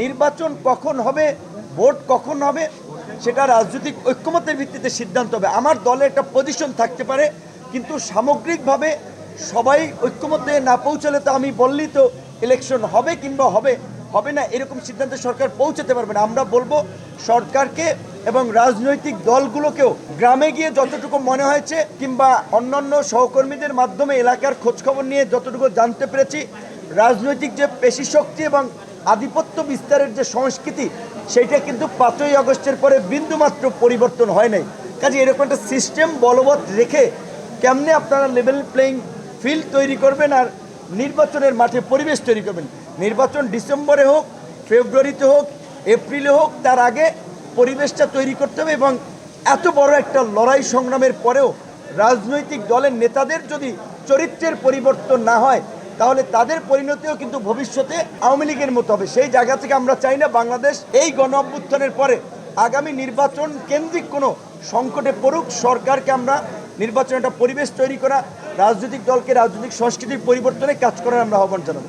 নির্বাচন কখন হবে, ভোট কখন হবে, সেটা রাজনৈতিক ঐক্যমতের ভিত্তিতে সিদ্ধান্ত হবে। আমার দলে একটা পজিশন থাকতে পারে, কিন্তু সামগ্রিকভাবে সবাই ঐক্যমতে না পৌঁছালে তো আমি বললেই তো ইলেকশন হবে কিংবা হবে হবে না, এরকম সিদ্ধান্তে সরকার পৌঁছাতে পারবে না। আমরা বলব সরকারকে এবং রাজনৈতিক দলগুলোকেও গ্রামে গিয়ে যতটুকু মনে হয়েছে কিংবা অন্যান্য সহকর্মীদের মাধ্যমে এলাকার খোঁজখবর নিয়ে যতটুকু জানতে পেরেছি, রাজনৈতিক যে পেশি শক্তি এবং আধিপত্য বিস্তারের যে সংস্কৃতি, সেইটা কিন্তু পাঁচই আগস্টের পরে বিন্দুমাত্র পরিবর্তন হয় নাই। কাজে এরকম একটা সিস্টেম বলবৎ রেখে কেমনে আপনারা লেভেল প্লেইং ফিল্ড তৈরি করবেন আর নির্বাচনের মাঠে পরিবেশ তৈরি করবেন? নির্বাচন ডিসেম্বরে হোক, ফেব্রুয়ারিতে হোক, এপ্রিলে হোক, তার আগে পরিবেশটা তৈরি করতে হবে এবং এত বড় একটা লড়াই সংগ্রামের পরেও রাজনৈতিক দলের নেতাদের যদি চরিত্রের পরিবর্তন না হয় তাহলে তাদের পরিণতিও কিন্তু ভবিষ্যতে আওয়ামী লীগের মতো হবে। সেই জায়গা থেকে আমরা চাই না বাংলাদেশ এই গণ অভ্যুত্থানের পরে আগামী নির্বাচন কেন্দ্রিক কোনো সংকটে পড়ুক, সরকারকে আমরা নির্বাচন একটা পরিবেশ তৈরি করা, রাজনৈতিক দলকে রাজনৈতিক সংস্কৃতির পরিবর্তনে কাজ করার আমরা আহ্বান জানাব।